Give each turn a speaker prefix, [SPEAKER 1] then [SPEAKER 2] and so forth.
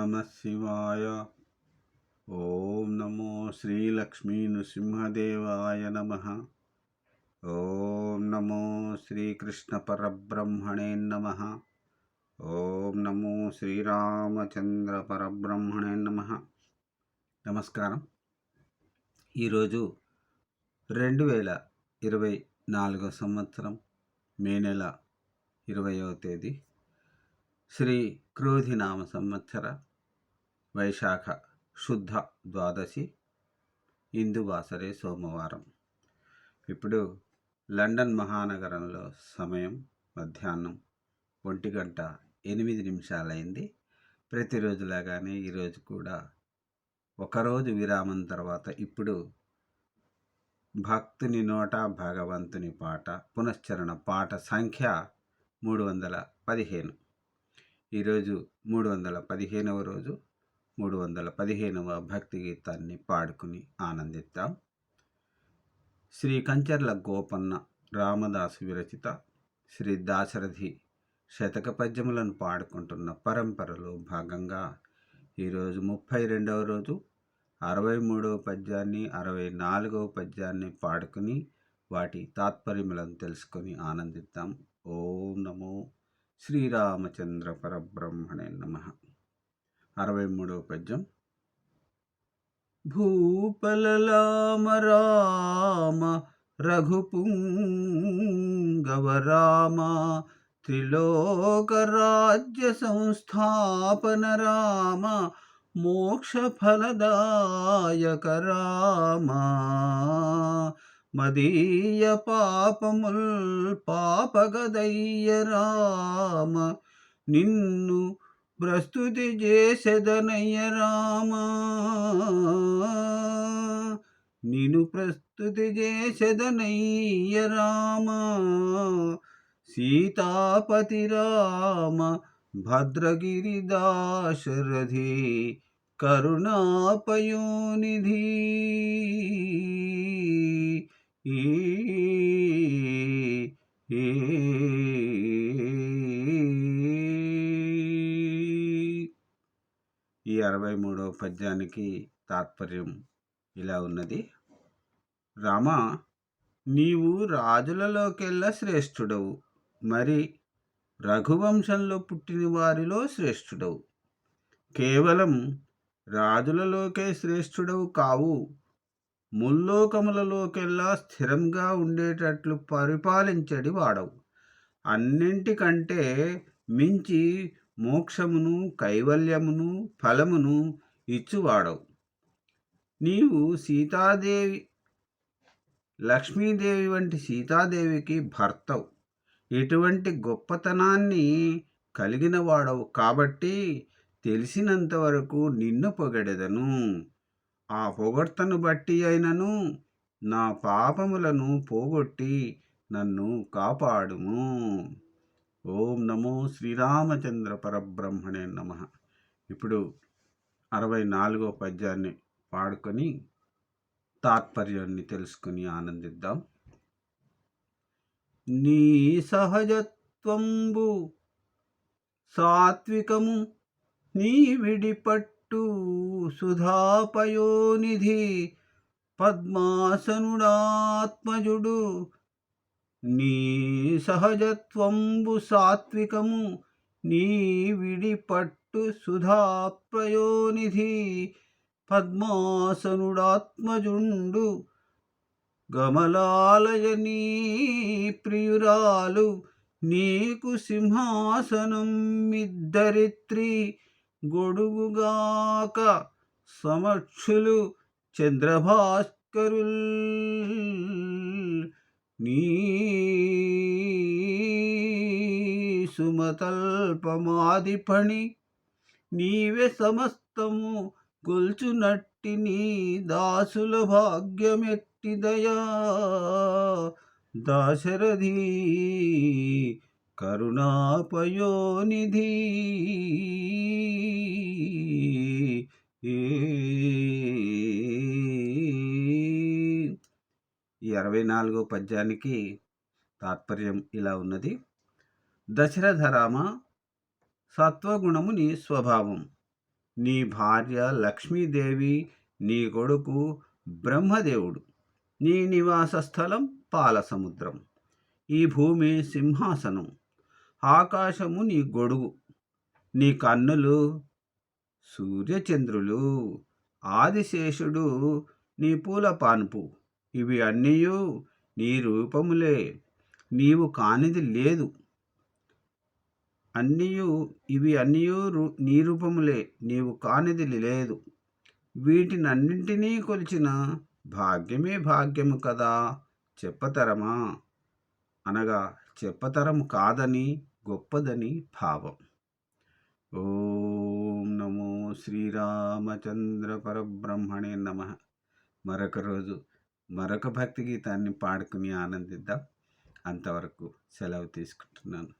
[SPEAKER 1] నమ శివాయ ఓం నమో శ్రీలక్ష్మీ నృసింహదేవాయ నమ ఓం నమో శ్రీకృష్ణ పరబ్రహ్మణే నమ ఓం నమో శ్రీరామచంద్ర పరబ్రహ్మణే నమ నమస్కారం ఈరోజు రెండు వేల ఇరవై నాలుగో సంవత్సరం మే నెల ఇరవయవ తేదీ. శ్రీ క్రోధినామ సంవత్సర వైశాఖ శుద్ధ ద్వాదశి ఇందువాసరే సోమవారం. ఇప్పుడు లండన్ మహానగరంలో సమయం మధ్యాహ్నం ఒంటి గంట ఎనిమిది నిమిషాలైంది. ప్రతిరోజులాగానే ఈరోజు కూడా ఒకరోజు విరామం తర్వాత ఇప్పుడు భక్తుని నోట భగవంతుని పాట పునశ్చరణ పాట సంఖ్య మూడు వందల పదిహేను. ఈరోజు మూడు వందల పదిహేనవ రోజు మూడు వందల పదిహేనవ భక్తి గీతాన్ని పాడుకుని ఆనందిద్దాం. శ్రీ కంచర్ల గోపన్న రామదాసు విరచిత శ్రీ దాశరథి శతక పద్యములను పాడుకుంటున్న పరంపరలో భాగంగా ఈరోజు ముప్పై రెండవ రోజు అరవై మూడవ పద్యాన్ని అరవై నాలుగవ పద్యాన్ని పాడుకుని వాటి తాత్పర్యములను తెలుసుకొని ఆనందిద్దాం. ఓం నమో శ్రీరామచంద్ర పరబ్రహ్మణే అరవై మూడవ పద్యం. భూపలలామ రామ రఘుపుంగవ రామ త్రిలోకరాజ్య సంస్థాపన రామ మోక్షఫలదాయక రామ మదీయ పాపముల్ పాపగదయ్య రామ నిన్ను ప్రస్తుతి చేసెదనయ్య రామా. నిన్ను ప్రస్తుతి చేసెదనయ్య రామా. సీతాపతి రామ భద్రగిరి దాశరథి కరుణాపయోనిధి. ఈ ఈ. అరవై మూడవ పద్యానికి తాత్పర్యం ఇలా ఉన్నది. రామ నీవు రాజులలోకెల్లా శ్రేష్ఠుడవు. మరి రఘువంశంలో పుట్టిన వారిలో శ్రేష్ఠుడవు. కేవలం రాజులలోకే శ్రేష్ఠుడవు కావు. ముల్లోకములలోకెల్లా స్థిరంగా ఉండేటట్లు పరిపాలించడి వాడవు. అన్నింటికంటే మించి మోక్షమును కైవల్యమును ఫలమును ఇచ్చువాడవు. నీవు సీతాదేవి లక్ష్మీదేవి వంటి సీతాదేవికి భర్తవు. ఇటువంటి గొప్పతనాన్ని కలిగిన వాడవు కాబట్టి తెలిసినంతవరకు నిన్ను పొగడెదను. ఆ పొగడ్తను బట్టి అయినను నా పాపములను పోగొట్టి నన్ను కాపాడుము. ఓం నమో శ్రీరామచంద్ర పరబ్రహ్మణే నమ. ఇప్పుడు అరవై నాలుగో పద్యాన్ని పాడుకొని తాత్పర్యాన్ని తెలుసుకుని ఆనందిద్దాం. నీ సహజత్వంబు సాత్వికము నీ విడిపట్టు సుధాపయోనిధి పద్మాసనుడాత్మజుడు నీ సహజత్వంబు సాత్వికము నీ విడిపట్టు సుధాప్రయోనిధి పద్మాసనుడాత్మజుండు గమలాలయనీ ప్రియురాలు నీకు సింహాసనం మిద్దరిత్రి గొడుగుగాక సమక్షులు చంద్రభాస్కరుల్ నీ సుమతల్పమాదిపణి. నీవే సమస్తము గొల్చునట్టి నీ దాసుల భాగ్యమెట్టిదయా దాశరథి కరుణాపయోనిధి. ఇరవై అరవై నాలుగో పద్యానికి తాత్పర్యం ఇలా ఉన్నది. దశరథరామ సత్వగుణము నీ స్వభావం. నీ భార్య లక్ష్మీదేవి నీ కొడుకు బ్రహ్మదేవుడు. నీ నివాస స్థలం పాలసముద్రం. ఈ భూమి సింహాసనం. ఆకాశము నీ గొడుగు. నీ కన్నులు సూర్యచంద్రులు. ఆదిశేషుడు నీ పూల పాన్పు. ఇవి అన్నీయు నీ రూపములే. నీవు కానిది లేదు. అన్నీయు ఇవి అన్నీయు రూ నీ రూపములే నీవు కానిది లేదు. వీటినన్నింటినీ కొలిచిన భాగ్యమే భాగ్యము కదా చెప్పతరమా? అనగా చెప్పతరము కాదని గొప్పదని భావం. ఓం నమో శ్రీరామచంద్ర పరబ్రహ్మణే నమ. మరొక రోజు మరొక భక్తి గీతాన్ని పాడుకుని ఆనందిద్దాం. అంతవరకు సెలవు తీసుకుంటున్నాను.